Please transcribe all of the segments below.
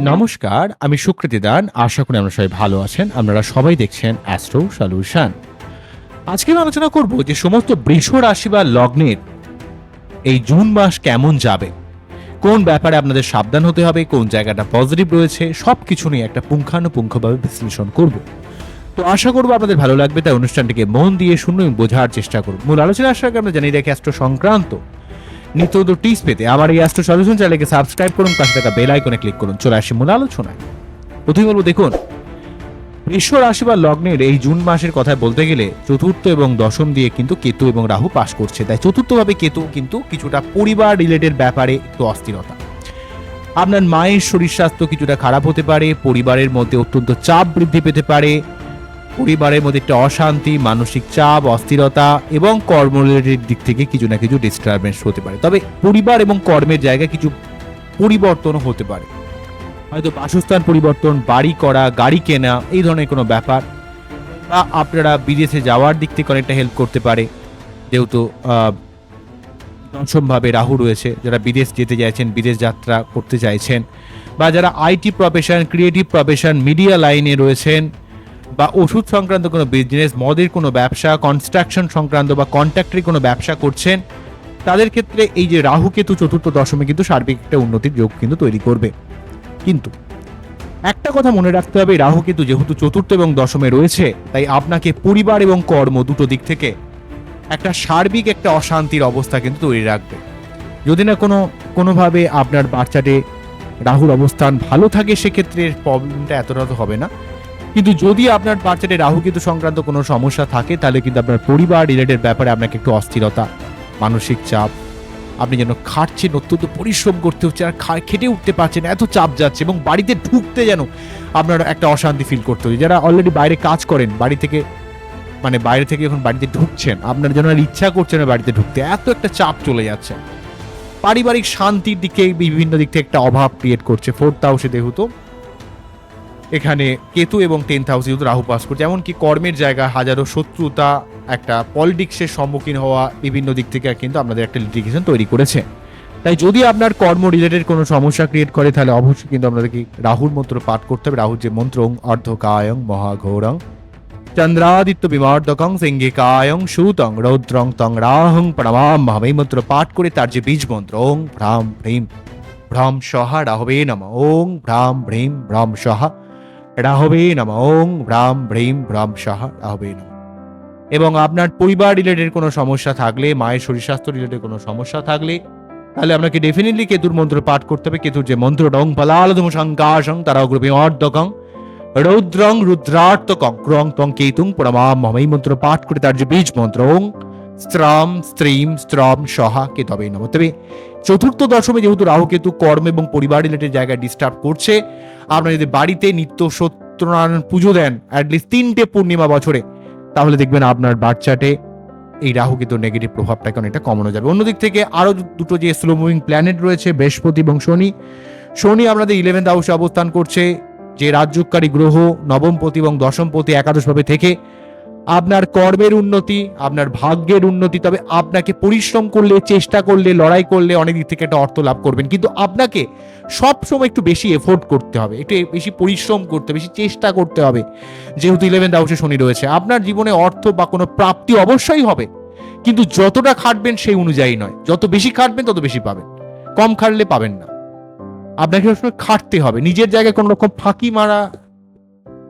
নমস্কার, আমি সুকৃতি দান। আশা করি আমরা সবাই ভালো আছেন। আপনারা সবাই দেখছেন অ্যাস্ট্রো সলিউশন। আজকে আমি আলোচনা করব যে সমস্ত বৃষ রাশি বা লগ্নের এই জুন মাস কেমন যাবে? কোন ব্যাপারে আপনাদের সাবধান হতে হবে? কোন জায়গাটা পজিটিভ রয়েছে? সব কিছু নিয়ে একটা পুঙ্খানুপুঙ্খভাবে বিশ্লেষণ করব। তো আশা করব আপনাদের ভালো লাগবে, তাই অনুষ্ঠানটিকে মন দিয়ে শুনুন বোঝার চেষ্টা করুন। মূল আলোচনা আসার আগে আমরা জানিয়ে রাখি অ্যাস্ট্রো সংক্রান্ত। নিত্য নতুন টিপস পেতে আমার এই অ্যাস্ট্রো সলিউশন চ্যানেলকে সাবস্ক্রাইব করুন, পাশে থাকা বেল আইকনে ক্লিক করুন। চলে আসি মূল আলোচনায়। প্রথমে বলব, দেখুন, বৃষ রাশি বা লগ্নের এই জুন মাসের কথা বলতে গেলে চতুর্থ এবং দশম দিয়ে কিন্তু কেতু এবং রাহু পাশ করছে। তাই চতুর্থভাবে কেতু কিন্তু কিছুটা পরিবার রিলেটেড ব্যাপারে একটু অস্থিরতা। আপনার মায়ের শরীর স্বাস্থ্য কিছুটা খারাপ হতে পারে, পরিবারের মধ্যে অত্যন্ত চাপ বৃদ্ধি পেতে পারে পরিবারের মধ্যে একটা অশান্তি, মানসিক চাপ, অস্থিরতা এবং কর্ম রিলেটেড দিক থেকে কিছু না কিছু ডিস্টারবেন্স হতে পারে। তবে পরিবার এবং কর্মের জায়গায় কিছু পরিবর্তনও হতে পারে। হয়তো বাসস্থান পরিবর্তন, বাড়ি করা, গাড়ি কেনা, এই ধরনের কোনো ব্যাপার বা আপনারা বিদেশে যাওয়ার দিক থেকে অনেকটা হেল্প করতে পারে। যেহেতু দশমভাবে রাহু রয়েছে, যারা বিদেশ যেতে চাইছেন, বিদেশ যাত্রা করতে চাইছেন বা যারা IT profession creative profession media লাইনে রয়েছেন বা ওষুধ সংক্রান্ত কোনো বিজনেস মদের কোনো ব্যবসা কনস্ট্রাকশন সংক্রান্ত বা কন্ট্রাক্টরি কোনো ব্যবসা করছেন, তাদের ক্ষেত্রে এই যে রাহু কেতু চতুর্থ দশমে কিন্তু সার্বিক একটা উন্নতির যোগ কিন্তু তৈরি করবে। কিন্তু একটা কথা মনে রাখতে হবে, রাহু কেতু যেহেতু চতুর্থ এবং দশমে রয়েছে, তাই আপনাকে পরিবার এবং কর্ম দুটো দিক থেকে একটা সার্বিক, একটা অশান্তির অবস্থা কিন্তু তৈরি রাখবে। যদি না কোনো, কোনোভাবে আপনার বাচ্চাটে রাহুর অবস্থান ভালো থাকে, সেক্ষেত্রে প্রবলেমটা এতটা তো হবে না। কিন্তু যদি আপনার বাচ্চাটে রাহু কেতু সংক্রান্ত কোনো সমস্যা থাকে, তাহলে কিন্তু আপনার পরিবার রিলেটেড ব্যাপারে আপনাকে একটু অস্থিরতা, মানসিক চাপ, আপনি যেন খাটছেন, অত্যন্ত পরিশ্রম করতে হচ্ছে আর খেটে উঠতে পারছেন এত চাপ যাচ্ছে এবং বাড়িতে ঢুকতে যেন আপনার একটা অশান্তি ফিল করতে হচ্ছে। যারা অলরেডি বাইরে কাজ করেন, বাড়ি থেকে মানে বাইরে থেকে যখন বাড়িতে ঢুকছেন, আপনার যেন আর ইচ্ছা করছে না বাড়িতে ঢুকতে, এত একটা চাপ চলে যাচ্ছে। পারিবারিক শান্তির দিকে বিভিন্ন দিক থেকে একটা অভাব ক্রিয়েট করছে ফোর্থ হাউসে যেহেতু এখানে কেতু এবং টেন্থ হাউস যেহেতু রাহু পাস করছে এমনকি কর্মের জায়গা, হাজারো শত্রুতা, একটা পলিটিক্সের সম্মুখীন হওয়া বিভিন্ন দিক থেকে কিন্তু আপনাদের একটা লিটিগেশন তৈরি করেছে। তাই যদি আপনার কর্ম রিলেটেড কোনো সমস্যা ক্রিয়েট করে, তাহলে অবশ্যই কিন্তু আপনাদেরকে রাহুর মন্ত্র পাঠ করতে হবে। রাহুর যে মন্ত্র অর্ধকায়ং মহাঘৌরং চন্দ্রাদিত্য বিমার্দকং সিংহিকায়ং সুতং রৌদ্রং তং রাহং প্রণামাম এই মন্ত্র পাঠ করে তার যে বীজ মন্ত্র, ওং ভ্রাম ভ্রীম ভ্রাম সহা রাহবে নম। ওং ভ্রাম ভ্রীম ভ্রাম সহা রাহবে নম ওং ভ্রাম ভ্রীম ভ্রাম সহা রাহবে নম। এবং আপনার পরিবার রিলেটেড কোনো সমস্যা থাকলে, মায়ের শরীর স্বাস্থ্য রিলেটেড কোনো সমস্যা থাকলে, তাহলে আপনাকে ডেফিনেটলি কেতুর মন্ত্র পাঠ করতে হবে। কেতুর যে মন্ত্র ডং পালালধম শঙ্কাশং তারা গ্রুপে অর্ধকং, রৌদ্রং রুদ্রার্তকং, ক্রং তং কেতুং প্রমাম এই মন্ত্র পাঠ করে তার যে বীজ মন্ত্র, ওং স্ত্রাম স্ত্রীম স্ত্রম সহা কে কেতবে নম। তবে চতুর্থ দশমে যেহেতু রাহু কেতু কর্ম এবং পরিবার রিলেটেড জায়গায় ডিস্টার্ব করছে আপনারা যদি বাড়িতে নিত্য সত্যনারায়ণ পুজো দেন অ্যাটলিস্ট তিনটে পূর্ণিমা বছরে, তাহলে দেখবেন আপনার বাচ্চাটে এই রাহু কিন্তু নেগেটিভ প্রভাবটাকে অনেকটা কমানো যাবে। অন্যদিক থেকে আরও দুটো যে স্লো মুভিং প্ল্যানেট রয়েছে, বৃহস্পতি এবং শনি শনি আপনাদের ইলেভেন্থ হাউসে অবস্থান করছে, যে রাজ্যকারী গ্রহ নবমপতি এবং দশমপতি একাদশভাবে থেকে আপনার কর্মের উন্নতি, আপনার ভাগ্যের উন্নতি, তবে আপনাকে পরিশ্রম করলে, চেষ্টা করলে, লড়াই করলে অনেক দিক থেকে একটা অর্থ লাভ করবেন। কিন্তু আপনাকে সব সময় একটু বেশি এফোর্ট করতে হবে, একটু বেশি পরিশ্রম করতে, বেশি চেষ্টা করতে হবে। যেহেতু ইলেভেন্থ হাউসে শনি রয়েছে, আপনার জীবনে অর্থ বা কোনো প্রাপ্তি অবশ্যই হবে, কিন্তু যতটা খাটবেন সেই অনুযায়ী নয়। যত বেশি খাটবেন, তত বেশি পাবেন। কম খাটলে পাবেন না। আপনাকে সবসময় খাটতে হবে। নিজের জায়গায় কোনো রকম ফাঁকি মারা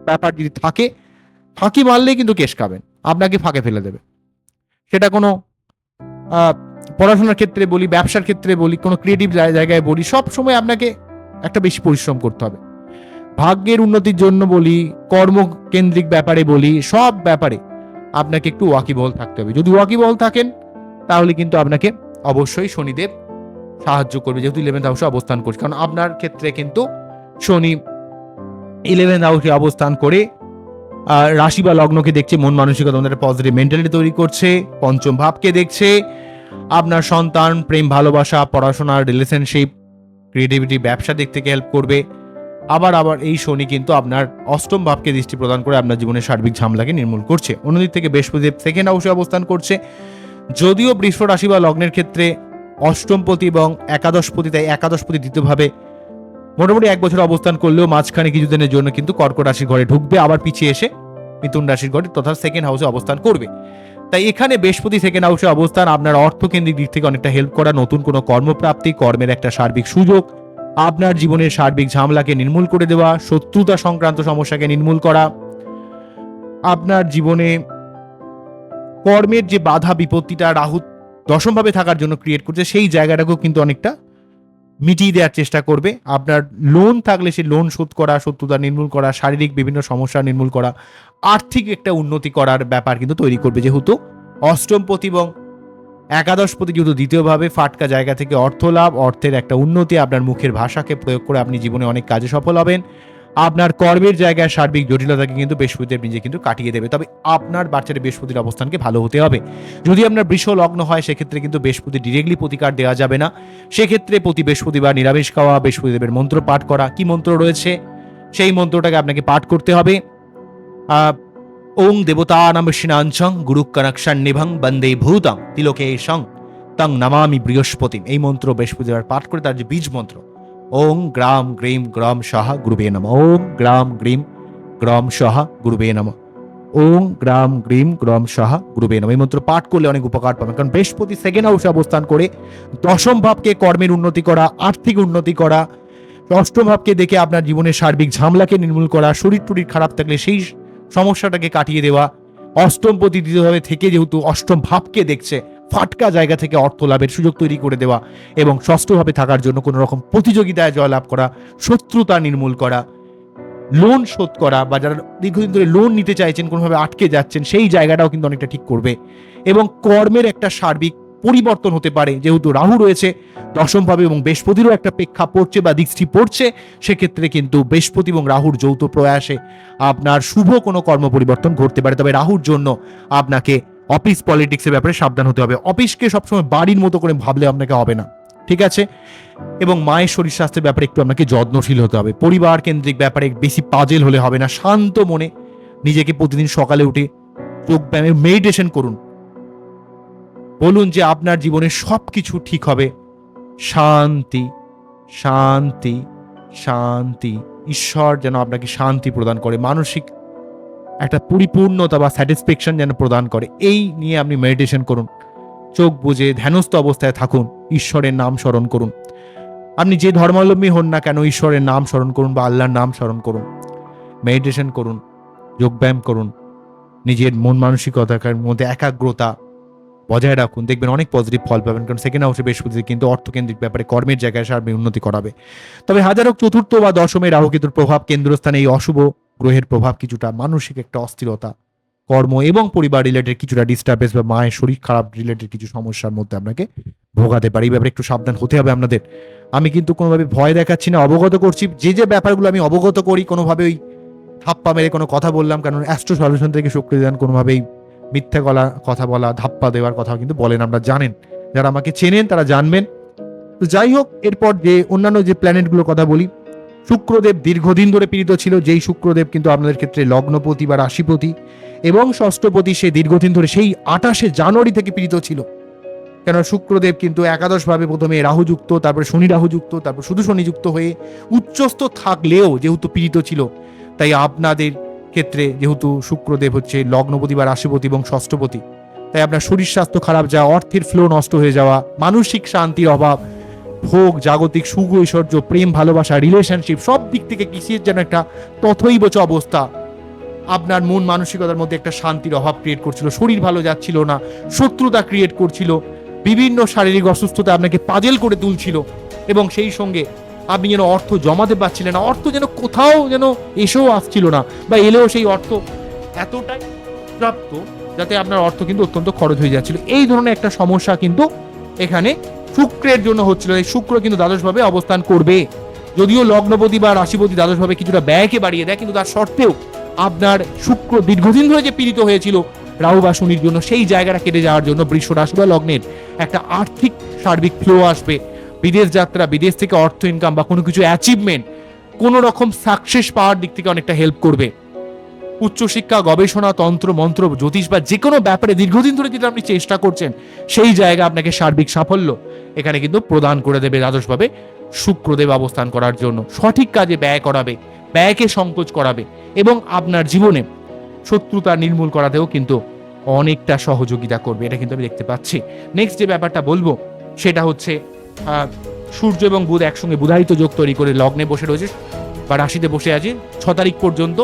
ব্যাপার যদি থাকে ফাঁকি মারলেই কিন্তু কেস খাবেন। আপনাকে ফাঁকে ফেলে দেবে। সেটা কোনো পড়াশোনার ক্ষেত্রে বলি, ব্যবসার ক্ষেত্রে বলি, কোনো ক্রিয়েটিভ জায়গায় বলি, সব সময় আপনাকে একটা বেশি পরিশ্রম করতে হবে। ভাগ্যের উন্নতির জন্য বলি, কর্মকেন্দ্রিক ব্যাপারে বলি, সব ব্যাপারে আপনাকে একটু ওয়াকিবহল থাকতে হবে। যদি ওয়াকিবহল থাকেন, তাহলে কিন্তু আপনাকে অবশ্যই শনিদেব সাহায্য করবে। যেহেতু ইলেভেন্থ হাউসে অবস্থান করছে। কারণ আপনার ক্ষেত্রে কিন্তু শনি ইলেভেন্থ হাউসে অবস্থান করে রাশি বা লগ্নকে দেখছে, মন মানসিকতা ওদের পজিটিভ মেন্টালিটি তৈরি করছে, পঞ্চম ভাবকে দেখছে। আপনার সন্তান, প্রেম, ভালোবাসা, পড়াশোনা রিলেশনশিপ ক্রিয়েটিভিটি ব্যবসা দিক থেকে হেল্প করবে। আবার আবার এই শনি কিন্তু আপনার অষ্টম ভাবকে দৃষ্টি প্রদান করে আপনার জীবনের সার্বিক ঝামেলাকে নির্মূল করছে। অন্যদিক থেকে বৃহস্পতিদেব সেকেন্ড হাউসে অবস্থান করছে। যদিও বৃষ রাশি বা লগ্নের ক্ষেত্রে অষ্টমপতি এবং একাদশপতি তাই একাদশপতি দ্বিতীয়ভাবে মোটামুটি এক বছর অবস্থান করলেও মাঝখানে কিছুদিনের জন্য কিন্তু কর্কট রাশির ঘরে ঢুকবে, আবার পিছিয়ে এসে মিথুন রাশির ঘরে তথা সেকেন্ড হাউসে অবস্থান করবে। তাই এখানে বৃহস্পতি সেকেন্ড হাউসে অবস্থান, আপনার অর্থকেন্দ্রিক দিক থেকে অনেকটা হেল্প করা, নতুন কোনো কর্মপ্রাপ্তি, কর্মের একটা সার্বিক সুযোগ, আপনার জীবনের সার্বিক ঝামেলাকে নির্মূল করে দেওয়া, শত্রুতা সংক্রান্ত সমস্যাকে নির্মূল করা, আপনার জীবনে কর্মের যে বাধা বিপত্তিটা রাহু দশমভাবে থাকার জন্য ক্রিয়েট করছে, সেই জায়গাটাকেও কিন্তু অনেকটা মিটিয়ে দেওয়ার চেষ্টা করবে। আপনার লোন থাকলে সেই লোন শোধ করা, শত্রুতা নির্মূল করা, শারীরিক বিভিন্ন সমস্যা নির্মূল করা, আর্থিক একটা উন্নতি করার ব্যাপার কিন্তু তৈরি করবে। যেহেতু অষ্টমপতি এবং একাদশপতি যেহেতু দ্বিতীয়ভাবে ফাটকা জায়গা থেকে অর্থ লাভ অর্থের একটা উন্নতি আপনার মুখের ভাষাকে প্রয়োগ করে আপনি জীবনে অনেক কাজে সফল হবেন। আপনার কর্মের জায়গায় সার্বিক জটিলতাকে কিন্তু বৃহস্পতিদেব নিজে কিন্তু কাটিয়ে দেবে। তবে আপনার বাচ্চার বৃহস্পতির অবস্থানকে ভালো হতে হবে। যদি আপনার বৃষ লগ্ন হয়, সেক্ষেত্রে কিন্তু বৃহস্পতি ডিরেক্টলি প্রতিকার দেওয়া যাবে না। সেক্ষেত্রে প্রতি বৃহস্পতিবার নিরামিষ খাওয়া, বৃহস্পতিদেবের মন্ত্র পাঠ করা। কি মন্ত্র রয়েছে? সেই মন্ত্রটাকে আপনাকে পাঠ করতে হবে। ওং দেবতা নাম সিনাঞ্চং গুরু কনকশন নিভং বন্দে ভূতং তিলোকে সং তং নমামি বৃহস্পতি এই মন্ত্র বৃহস্পতিবার পাঠ করে তার যে বীজ মন্ত্র ওং গ্রাম গ্রীম গ্রাম সাহা গুরুবে নম। ওং গ্রাম গ্রীম গ্রাম সাহা গুরুবে নম। ওং গ্রাম গ্রীম গ্রাম সাহা গুরুবে নম। এই মন্ত্র পাঠ করলে অনেক উপকার পাবেন। কারণ বৃহস্পতি সেকেন্ড হাউসে অবস্থান করে দশম ভাবকে কর্মের উন্নতি করা, আর্থিক উন্নতি করা, অষ্টম ভাবকে দেখে আপনার জীবনের সার্বিক ঝামলাকে নির্মূল করা, শরীর টুরির খারাপ থাকলে সেই সমস্যাটাকে কাটিয়ে দেওয়া, অষ্টম দ্বিতীয়ভাবে থেকে যেহেতু অষ্টম ভাবকে দেখছে ফাটকা জায়গা থেকে অর্থ লাভের সুযোগ তৈরি করে দেওয়া এবং ষষ্ঠভাবে থাকার জন্য কোনো রকম প্রতিযোগিতায় জয়লাভ করা, শত্রুতা নির্মূল করা লোন শোধ করা বা যারা দীর্ঘদিন ধরে লোন নিতে চাইছেন, কোনোভাবে আটকে যাচ্ছেন, সেই জায়গাটাও কিন্তু অনেকটা ঠিক করবে। এবং কর্মের একটা সার্বিক পরিবর্তন হতে পারে। যেহেতু রাহু রয়েছে দশমভাবে এবং বৃহস্পতিরও একটা প্রেক্ষা পড়ছে বা দৃষ্টি পড়ছে, সেক্ষেত্রে কিন্তু বৃহস্পতি এবং রাহুর যৌথ প্রয়াসে আপনার শুভ কোনো কর্ম পরিবর্তন ঘটতে পারে। তবে রাহুর জন্য আপনাকে অফিস পলিটিক্সের ব্যাপারে সাবধান হতে হবে। অফিসকে সবসময় বাড়ির মতো করে ভাবলে আপনাকে হবে না। ঠিক আছে? এবং মায়ের শরীর স্বাস্থ্যের ব্যাপারে একটু আপনাকে যত্নশীল হতে হবে। পরিবার কেন্দ্রিক ব্যাপারে বেশি পাজেল হলে হবে না। শান্ত মনে নিজেকে প্রতিদিন সকালে উঠে যোগ ব্যায়ামে মেডিটেশন করুন। বলুন যে আপনার জীবনে সব কিছু ঠিক হবে। শান্তি শান্তি শান্তি। ঈশ্বর যেন আপনাকে শান্তি প্রদান করে। মানসিক একটা পরিপূর্ণতা বা স্যাটিসফ্যাকশন যেন প্রদান করে। এই নিয়ে আপনি মেডিটেশন করুন। চোখ বুজে ধ্যানস্থ অবস্থায় থাকুন। ঈশ্বরের নাম স্মরণ করুন। আপনি যে ধর্মাবলম্বী হন না কেন ঈশ্বরের নাম স্মরণ করুন বা আল্লাহর নাম স্মরণ করুন। মেডিটেশন করুন যোগব্যায়াম করুন, নিজের মন মানসিকতার মধ্যে একাগ্রতা বজায় রাখুন। দেখবেন অনেক পজিটিভ ফল পাবেন, কারণ সেকেন্ড হাউসে বৃহস্পতি কিন্তু অর্থকেন্দ্রিক ব্যাপারে কর্মের জায়গায় সার্বিক উন্নতি করাবে। তবে হাজার হোক চতুর্থ বা দশমে রাহুকেতুর প্রভাব কেন্দ্রস্থানে এই অশুভ গ্রহের প্রভাব কিছুটা মানসিক একটা অস্থিরতা, কর্ম এবং পরিবার রিলেটেড কিছুটা ডিস্টার্বেন্স বা মায়ের শরীর খারাপ রিলেটেড কিছু সমস্যার মধ্যে আপনাকে ভোগাতে পারি। এই ব্যাপারে একটু সাবধান হতে হবে আপনাদের। আমি কিন্তু কোনোভাবে ভয় দেখাচ্ছি না, অবগত করছি। যে যে ব্যাপারগুলো আমি অবগত করি, কোনোভাবে ওই থাপ্পা মেরে কোনো কথা বললাম, কারণ অ্যাস্ট্রো সলিউশন থেকে শুক্রদান কোনোভাবেই মিথ্যা গলা কথা বলা, ধাপ্পা দেওয়ার কথা কিন্তু বলেন আমরা, জানেন। যারা আমাকে চেনেন তারা জানবেন। তো যাই হোক, এরপর যে অন্যান্য যে প্ল্যানেটগুলোর কথা বলি শুক্রদেব দীর্ঘদিন ধরে পীড়িত ছিল, যেই শুক্রদেব কিন্তু আপনাদের ক্ষেত্রে লগ্নপতি বা রাশিপতি এবং ষষ্ঠপতি সে দীর্ঘদিন ধরে সেই আঠাশে জানুয়ারি থেকে পীড়িত ছিল। কেন শুক্রদেব কিন্তু একাদশভাবে প্রথমে রাহুযুক্ত, তারপরে শনি রাহুযুক্ত, তারপর শুধু শনিযুক্ত হয়ে উচ্চস্থ থাকলেও যেহেতু পীড়িত ছিল, তাই আপনাদের ক্ষেত্রে যেহেতু শুক্রদেব হচ্ছে লগ্নপতি বা রাশিপতি এবং ষষ্ঠপতি, তাই আপনার শরীর স্বাস্থ্য খারাপ যাওয়া, অর্থের ফ্লো নষ্ট হয়ে যাওয়া, মানসিক শান্তির অভাব ভোগ, জাগতিক সুখ, ঐশ্বর্য, প্রেম, ভালোবাসা রিলেশনশিপ সব দিক থেকে কিসের যেন একটা তথৈবচ অবস্থা। আপনার মন মানসিকতার মধ্যে একটা শান্তির অভাব ক্রিয়েট করছিল, শরীর ভালো যাচ্ছিল না, শত্রুতা ক্রিয়েট করছিল, বিভিন্ন শারীরিক অসুস্থতা আপনাকে পাজেল করে তুলছিল এবং সেই সঙ্গে আপনি যেন অর্থ জমাতে পারছিলেন না, অর্থ যেন কোথাও যেন এসেও আসছিল না বা এলেও সেই অর্থ এতটাই প্রাপ্ত যাতে আপনার অর্থ কিন্তু অত্যন্ত খরচ হয়ে যাচ্ছিল। এই ধরনের একটা সমস্যা কিন্তু এখানে শুক্রের জন্য হচ্ছিল, এই শুক্র কিন্তু দ্বাদশভাবে অবস্থান করবে। যদিও লগ্নপতি বা রাশিপতি দ্বাদশভাবে কিছুটা ব্যয়কে বাড়িয়ে দেয়, কিন্তু তার সত্ত্বেও আপনার শুক্র দীর্ঘদিন ধরে যে পীড়িত হয়েছিল, রাহু বা শনির জন্য সেই জায়গাটা কেটে যাওয়ার জন্য বৃষ রাশি বা লগ্নের একটা আর্থিক সার্বিক ফ্লো আসবে। বিদেশ যাত্রা, বিদেশ থেকে অর্থ ইনকাম বা কোনো কিছু অ্যাচিভমেন্ট কোনো রকম সাকসেস পাওয়ার দিক থেকে অনেকটা হেল্প করবে। উচ্চশিক্ষা, গবেষণা, তন্ত্র, মন্ত্র, জ্যোতিষ বা যে কোনো ব্যাপারে দীর্ঘদিন ধরে যেটা আপনি চেষ্টা করছেন, সেই জায়গা আপনাকে সার্বিক সাফল্য এখানে কিন্তু প্রদান করে দেবে দ্বাদশভাবে শুক্রদেব অবস্থান করার জন্য। সঠিক কাজে ব্যয় করাবে, ব্যয়কে সংকোচ করাবে এবং আপনার জীবনে শত্রুতা নির্মূল করাতেও কিন্তু অনেকটা সহযোগিতা করবে, এটা কিন্তু আমি দেখতে পাচ্ছি। নেক্সট যে ব্যাপারটা বলব, সেটা হচ্ছে সূর্য এবং বুধ একসঙ্গে বুধায়িত যোগ তৈরি করে লগ্নে বসে রয়েছে বা রাশিতে বসে আছে, ছ তারিখ পর্যন্ত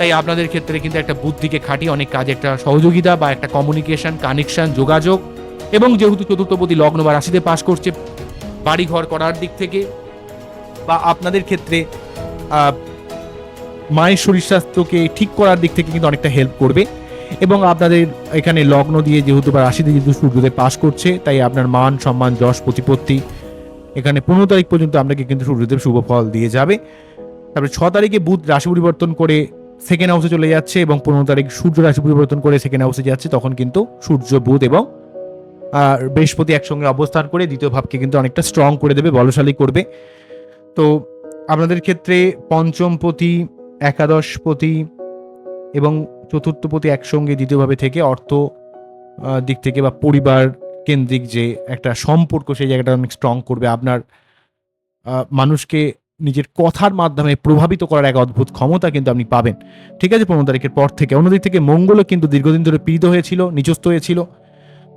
তাই আপনাদের ক্ষেত্রে কিন্তু একটা বুদ্ধিকে খাটিয়ে অনেক কাজে একটা সহযোগিতা বা একটা কমিউনিকেশন কানেকশন যোগাযোগ এবং যেহেতু চতুর্থপতি লগ্ন বা রাশিতে পাশ করছে বাড়ি ঘর করার দিক থেকে বা আপনাদের ক্ষেত্রে মায়ের শরীর স্বাস্থ্যকে ঠিক করার দিক থেকে কিন্তু অনেকটা হেল্প করবে এবং আপনাদের এখানে লগ্ন দিয়ে যেহেতু বা রাশিতে যেহেতু সূর্যদেব পাশ করছে, তাই আপনার মান সম্মান, যশ, প্রতিপত্তি এখানে পনেরো তারিখ পর্যন্ত আপনাকে কিন্তু সূর্যদেব শুভ ফল দিয়ে যাবে। তারপরে ছ তারিখে বুধ রাশি পরিবর্তন করে সেকেন্ড হাউসে চলে যাচ্ছে এবং পনেরো তারিখ সূর্য রাশি পরিবর্তন করে সেকেন্ড হাউসে যাচ্ছে, তখন কিন্তু সূর্য, বুধ এবং বৃহস্পতি একসঙ্গে অবস্থান করে দ্বিতীয় ভাবকে কিন্তু অনেকটা স্ট্রং করে দেবে, বলশালী করবে। তো আপনাদের ক্ষেত্রে পঞ্চমপতি, একাদশপতি এবং চতুর্থপতি একসঙ্গে দ্বিতীয়ভাবে থেকে অর্থ দিক থেকে বা পরিবার কেন্দ্রিক যে একটা সম্পর্ক, সেই জায়গাটা অনেক স্ট্রং করবে। আপনার মানুষকে নিজের কথার মাধ্যমে প্রভাবিত করার এক অদ্ভুত ক্ষমতা কিন্তু আপনি পাবেন। ঠিক আছে, পনেরো তারিখের পর থেকে। অন্যদিক থেকে মঙ্গলও কিন্তু দীর্ঘদিন ধরে পীড়িত হয়েছিল নিজস্ব হয়েছিল।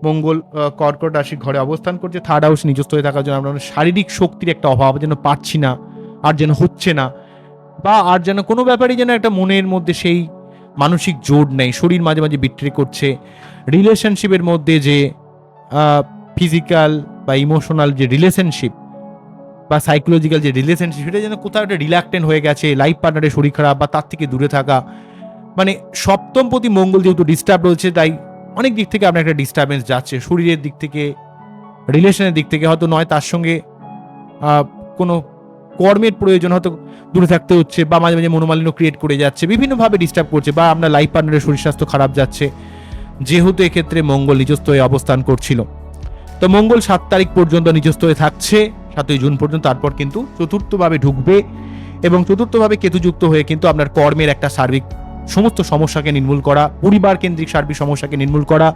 মঙ্গল কর্কট রাশির ঘরে অবস্থান করছে। থার্ড হাউস নিজস্ব হয়ে থাকার জন্য আমরা শারীরিক শক্তির একটা অভাব যেন পাচ্ছি না, আর যেন হচ্ছে না। বা আর যেন কোনো ব্যাপারে যেন একটা মনের মধ্যে সেই মানসিক জোর নেই। শরীর মাঝে মাঝে বিক্রি করছে। রিলেশনশিপের মধ্যে যে ফিজিক্যাল বা ইমোশনাল যে রিলেশনশিপ বা সাইকোলজিক্যাল যে রিলেশনশিপ সেটা যেন কোথাও একটা রিল্যাক্টেন্ট হয়ে গেছে লাইফ পার্টনারের শরীর খারাপ বা তার থেকে দূরে থাকা। মানে সপ্তম প্রতি মঙ্গল যেহেতু ডিস্টার্ব রয়েছে, তাই অনেক দিক থেকে আপনার একটা ডিস্টারবেন্স যাচ্ছে। শরীরের দিক থেকে রিলেশনের দিক থেকে হয়তো নয়, তার সঙ্গে কোনো কর্মের প্রয়োজন হয়তো দূরে থাকতে হচ্ছে বা মাঝে মাঝে মনোমালিন্য ক্রিয়েট করে যাচ্ছে, বিভিন্নভাবে ডিস্টার্ব করছে বা আপনার লাইফ পার্টনারের শরীর স্বাস্থ্য খারাপ যাচ্ছে। যেহেতু এক্ষেত্রে মঙ্গল নিজস্ব হয়ে অবস্থান করছিল। তো মঙ্গল সাত তারিখ পর্যন্ত নিজস্ব হয়ে থাকছে। সাতই জুন পর্যন্ত, তারপর কিন্তু চতুর্থভাবে ঢুকবে এবং চতুর্থভাবে কেতুযুক্ত হয়ে কিন্তু আপনার কর্মের একটা সার্বিক সমস্ত সমস্যাকে নির্মূল করা পরিবার কেন্দ্রিক সার্বিক সমস্যাকে নির্মূল করা,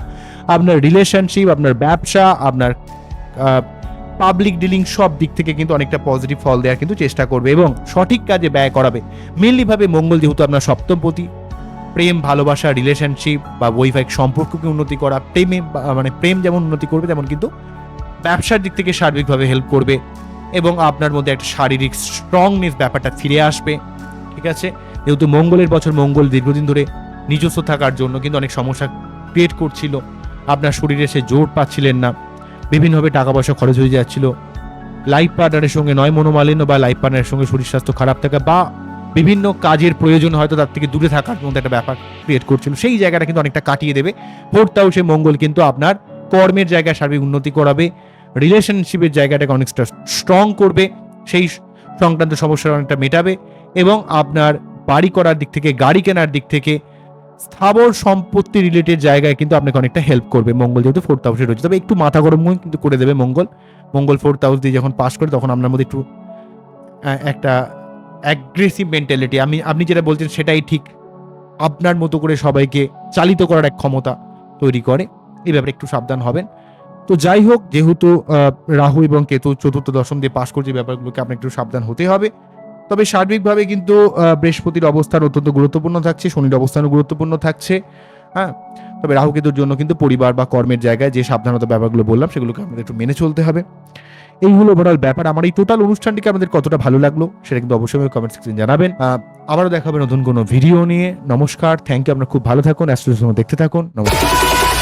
আপনার রিলেশনশিপ আপনার ব্যবসা, আপনার পাবলিক ডিলিং সব দিক থেকে কিন্তু অনেকটা পজিটিভ ফল দেওয়ার কিন্তু চেষ্টা করবে এবং সঠিক কাজে ব্যয় করাবে। মেনলিভাবে মঙ্গল যেহেতু আপনার সপ্তমপতি, প্রেম, ভালোবাসা রিলেশনশিপ বা বৈবাহিক সম্পর্ককে উন্নতি করা, প্রেমে মানে প্রেম যেমন উন্নতি করবে, তেমন কিন্তু ব্যবসার দিক থেকে সার্বিকভাবে হেল্প করবে এবং আপনার মধ্যে একটা শারীরিক স্ট্রংনেস ব্যাপারটা ফিরে আসবে, ঠিক আছে? যেহেতু মঙ্গলের বছর মঙ্গল দীর্ঘদিন ধরে নিজস্ব থাকার জন্য কিন্তু অনেক সমস্যা ক্রিয়েট করছিল। আপনার শরীরে সে জোর পাচ্ছিলেন না, বিভিন্নভাবে টাকা পয়সা খরচ হয়ে যাচ্ছিল। লাইফ পার্টনারের সঙ্গে নয় মনোমালিন্য বা লাইফ পার্টনারের সঙ্গে শরীর স্বাস্থ্য খারাপ থাকা বা বিভিন্ন কাজের প্রয়োজন হয়তো তার থেকে দূরে থাকার মধ্যে একটা ব্যাপার ক্রিয়েট করছিল। সেই জায়গাটা কিন্তু অনেকটা কাটিয়ে দেবে। ফোর্থ হাউসে মঙ্গল কিন্তু আপনার কর্মের জায়গায় সার্বিক উন্নতি করাবে। রিলেশনশিপের জায়গাটাকে অনেকটা স্ট্রং করবে, সেই সংক্রান্ত সমস্যার অনেকটা মেটাবে এবং আপনার বাড়ি করার দিক থেকে, গাড়ি কেনার দিক থেকে স্থাবর সম্পত্তি রিলেটেড জায়গায় কিন্তু আপনাকে অনেকটা হেল্প করবে। মঙ্গল যেহেতু ফোর্থ হাউসে রয়েছে, তবে একটু মাথা গরম কিন্তু করে দেবে মঙ্গল। মঙ্গল ফোর্থ হাউস দিয়ে যখন পাস করে, তখন আপনার মধ্যে একটু একটা অ্যাগ্রেসিভ মেন্টালিটি আমি, আপনি যেটা বলছেন সেটাই ঠিক। আপনার মতো করে সবাইকে চালিত করার এক ক্ষমতা তৈরি করে। এই ব্যাপারে একটু সাবধান হবেন। তো যাই হোক, যেহেতু রাহু এবং কেতু চতুর্থ দশম দিয়ে পাশ করছে, ব্যাপারগুলোকে আপনাকে একটু সাবধান হতে হবে। তবে সার্বিকভাবে কিন্তু বৃহস্পতির অবস্থান অত্যন্ত গুরুত্বপূর্ণ থাকছে, শনির অবস্থানও গুরুত্বপূর্ণ থাকছে হ্যাঁ? তবে রাহু কেতুর জন্য কিন্তু পরিবার বা কর্মের জায়গায় যে সাবধানতা ব্যাপারগুলো বললাম, সেগুলোকে আমাদের একটু মেনে চলতে হবে। এই হলো ওভারঅল ব্যাপার। আমার এই টোটাল অনুষ্ঠানটিকে আমাদের কতটা ভালো লাগল, সেটা কিন্তু অবশ্যই কমেন্ট সেকশন জানাবেন। আবারও দেখাবে নতুন কোনো ভিডিও নিয়ে। নমস্কার থ্যাংক ইউ আপনার খুব ভালো থাকুন অ্যাস্ট্রোসম দেখতে থাকুন। নমস্কার।